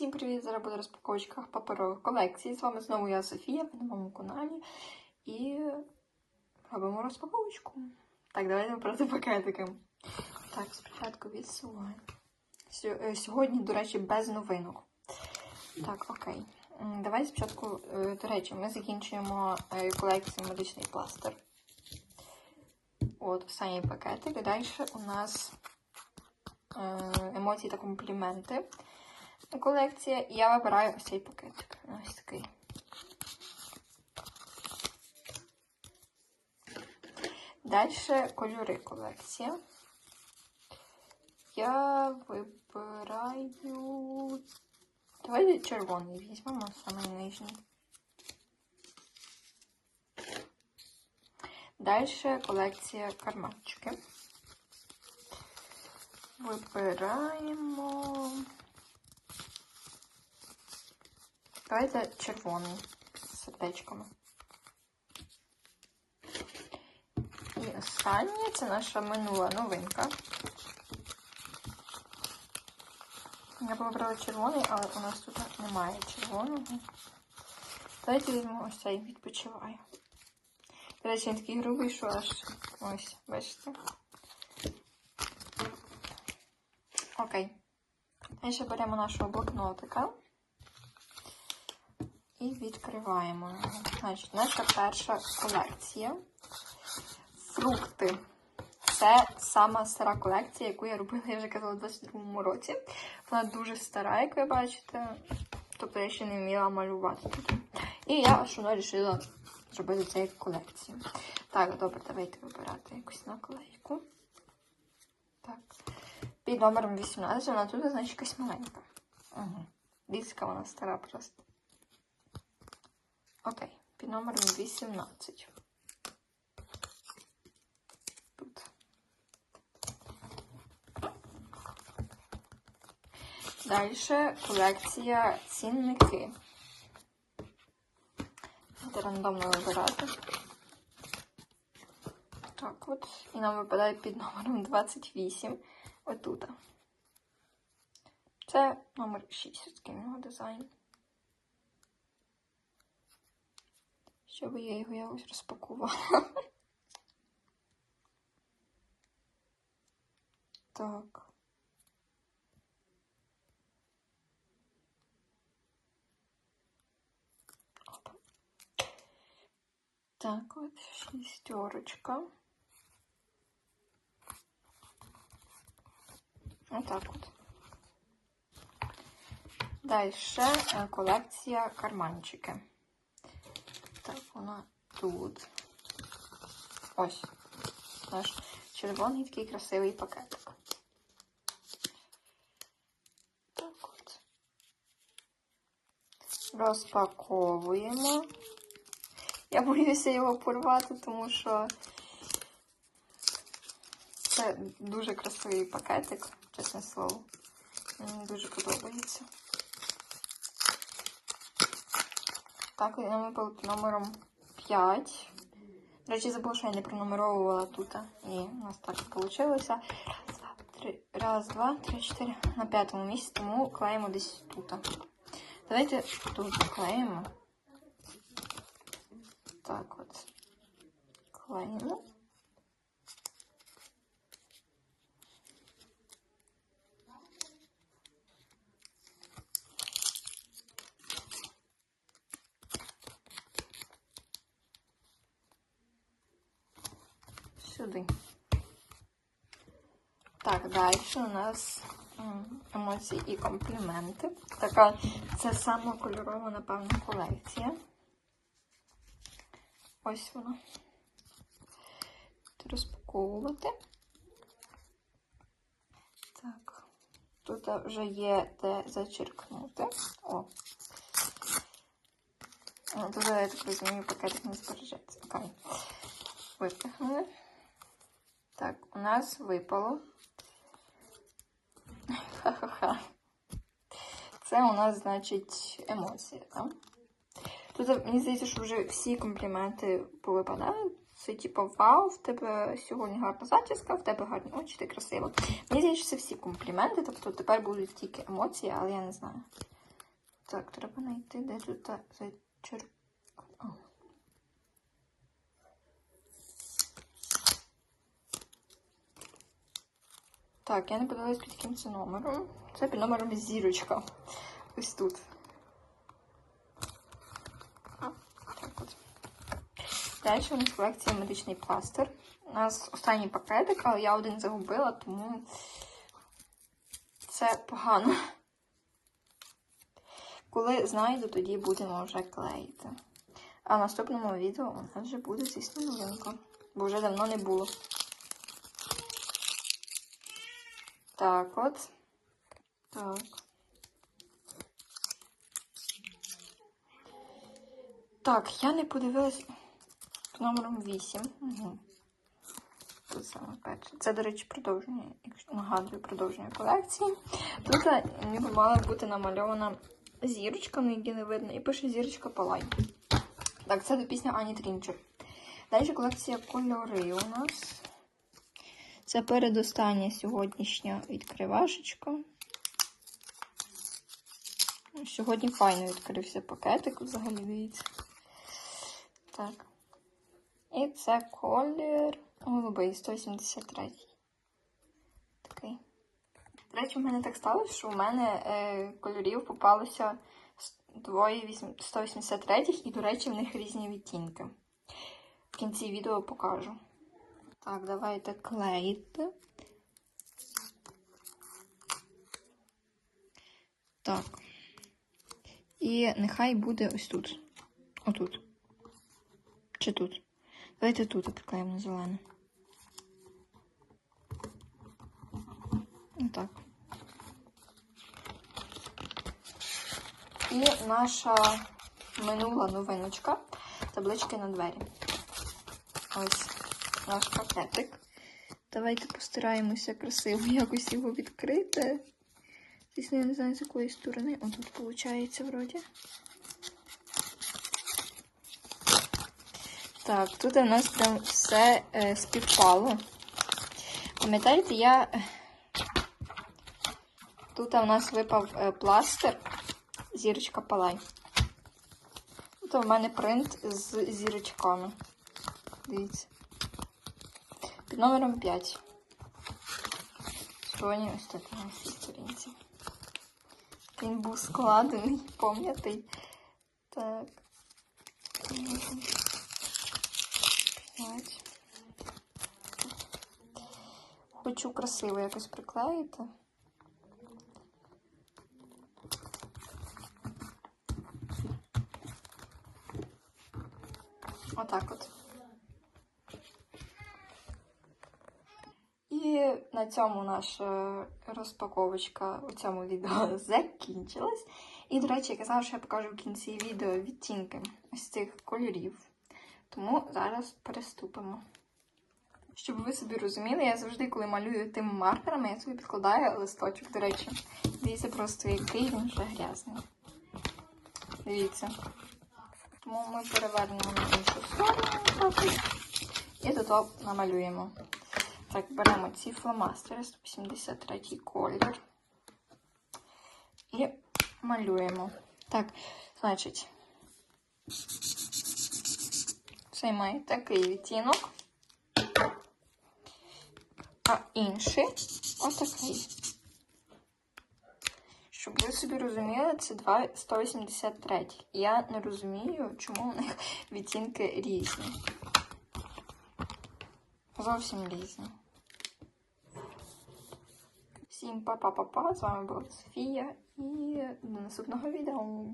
Всім привіт! Зараз буде розпаковочка паперових колекцій. З вами знову я Софія на моєму каналі. І робимо розпаковочку. Так, давайте брати пакетики. Так, спочатку відсуваємо. Е, Сьогодні, до речі, без новинок. Так, окей. Давайте спочатку, е, до речі, ми закінчуємо е, колекцію медичний пластир. От, останній пакетик. І Далі у нас емоції та компліменти колекція. І я вибираю ось цей пакетик. Ось такий. Далі кольори колекція. Я вибираю. Давайте червоний візьмемо, саме нижній. Далі колекція карманчики. Вибираємо. Давайте червоний з сердечками. І останнє це наша минула новинка. Я вибрала червоний, але у нас тут немає червоного. Давайте візьмемо ось цей відпочиваю. До речі, він такий грубий, що аж ось, бачите. Окей. І ще беремо нашого блокнотика і відкриваємо. Значить, наша перша колекція. Фрукти. Це сама стара колекція, яку я робила, я вже казала, у 22-му році. Вона дуже стара, як ви бачите. Тобто я ще не вміла малювати тут. І я аж вирішила зробити цю колекцію. Так, добре, давайте вибирати якусь наклейку. Так. Під номером 18 вона тут, значить, якась маленька. Угу. Дійська вона стара просто. Окей, під номером 18. Тут. Далі колекція цінники. Буде рандомно вибирати. Так от. І нам випадає під номером 28. Отут. Це номер 6 такий в нього дизайн. Щоб я його якось розпакувала. Так. Так, от шістерочка. Отак от. Далі е, колекція карманчики. Вона тут. Ось. Наш червоний такий красивий пакетик. Так от. Розпаковуємо. Я боюся його порвати, тому що це дуже красивий пакетик, чесне слово. Мені дуже подобається. Так, нам випало під номером 5. До речі, забула, що я не пронумеровувала тут. І у нас так вийшло. Раз, два, три, раз, два, три, чотири. На п'ятому місці, тому клеїмо десь тут. Давайте тут клеїмо. Так от. Клеїмо. Сюди. Так, далі у нас емоції і компліменти. Така це сама кольорова, напевно, колекція. Ось вона. Розпаковувати. Так. Тут вже є де зачеркнути. О. О, Тут, я так розумію, пакетик не збережеться. Окей. Випихнули. Так, у нас випало. Ха-ха-ха. Це у нас, значить, емоція, так? Тут, мені здається, що вже всі компліменти повипадали. Це типу, вау, в тебе сьогодні гарна зачіска, в тебе гарні очі, ти красива. Мені здається, це всі компліменти, тобто тепер будуть тільки емоції, але я не знаю. Так, треба знайти, де тут та Так, я не подивилась під яким це номером. Це під номером зірочка. Ось тут. Далі у нас колекція медичний пластир. У нас останній пакетик, але я один загубила, тому це погано. Коли знайду, тоді будемо вже клеїти. А в наступному відео у нас вже буде, звісно, новинка. Бо вже давно не було. Так от. Так. Так, я не подивилась номером 8. Угу. Тут саме перше. Це, до речі, продовження, якщо нагадую, продовження колекції. Тут е, ніби мала бути намальована зірочка, на якій не видно, і пише зірочка Палай. Так, це до пісня Ані Трінчер. Далі колекція кольори у нас. Це передостання сьогоднішня відкривашечка. Сьогодні файно відкрився пакетик, взагалі дивіться. Так. І це колір голубий 183. Такий. До речі, в мене так сталося, що у мене е, кольорів попалося двоє 183 і, до речі, в них різні відтінки. В кінці відео покажу. Так, давайте клеїти. Так. І нехай буде ось тут. Отут. Чи тут? Давайте тут приклеїмо на зелене. Отак. І наша минула новиночка. Таблички на двері. Ось наш пакетик. Давайте постараємося красиво якось його відкрити. Звісно, я не знаю, з якої сторони. О, тут виходить, вроді. Так, тут у нас прям все е, співпало. Пам'ятаєте, я. Тут у нас випав е, пластир, зірочка Палай. Тут у мене принт з зірочками. Дивіться. Під номером 5. Сьогодні ось так на цій сторінці. Він був складений, пом'ятий. Так. П'ять. Хочу красиво якось приклеїти. Отак от. І на цьому наша розпаковочка у цьому відео закінчилась. І, до речі, я казала, що я покажу в кінці відео відтінки ось цих кольорів. Тому зараз переступимо. Щоб ви собі розуміли, я завжди, коли малюю тим маркерами, я собі підкладаю листочок, до речі. Дивіться просто, який він вже грязний. Дивіться. Тому ми перевернемо на іншу сторону і тут намалюємо. Так, беремо ці фломастери 183 колір і малюємо. Так, значить, цей має такий відтінок, а інший отакий. Щоб ви собі розуміли, це 2 183. Я не розумію, чому у них відтінки різні. Зовсім різні. Всім па-па-па-па. З вами була Софія і до наступного відео.